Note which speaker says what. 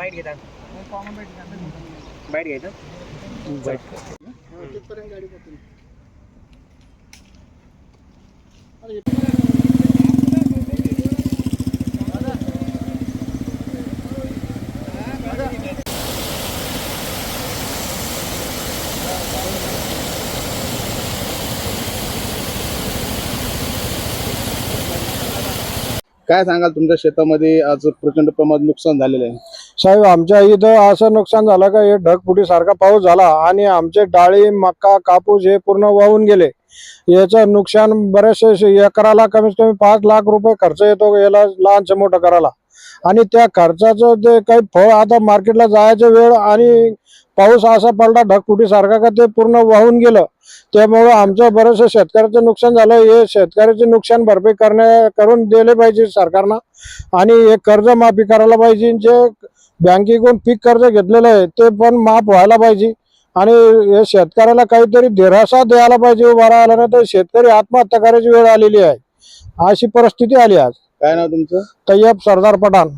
Speaker 1: బయటికి బయటికి అయితే బయట
Speaker 2: काय सांगाल तुमच्या शेतामध्ये आज प्रचंड प्रमाणात नुकसान झालेलं आहे?
Speaker 3: साहेब आमच्या इथं असं नुकसान झालं का हे ढगफुटी सारखा पाऊस झाला आणि आमचे डाळी मका कापूस हे पूर्ण वाहून गेले. याचं नुकसान बरेचसे एकराला कमीत कमी पाच लाख रुपये खर्च येतो याला लहानसे मोठं करायला. आणि त्या खर्चाचं ते काही फळ आता मार्केटला जायचं वेळ आणि पाऊस असा पडला ढगफुटीसारखा का ते पूर्ण वाहून गेलं. त्यामुळं आमचं बरंचसं शेतकऱ्याचं नुकसान झालं. हे शेतकऱ्याचे नुकसान भरपाई करण्या करून दिले पाहिजे सरकारनं. आणि हे कर्ज माफी करायला पाहिजे. जे बँकेकडून पीक कर्ज घेतलेलं आहे ते पण माफ व्हायला पाहिजे. आणि हे शेतकऱ्याला काहीतरी दिरासा द्यायला पाहिजे. उभा राहायला नाही तर शेतकरी आत्महत्या करायची वेळ आलेली आहे. अशी परिस्थिती आली आज.
Speaker 2: काय नाव तुमचं?
Speaker 3: तय्यब सरदार पठाण.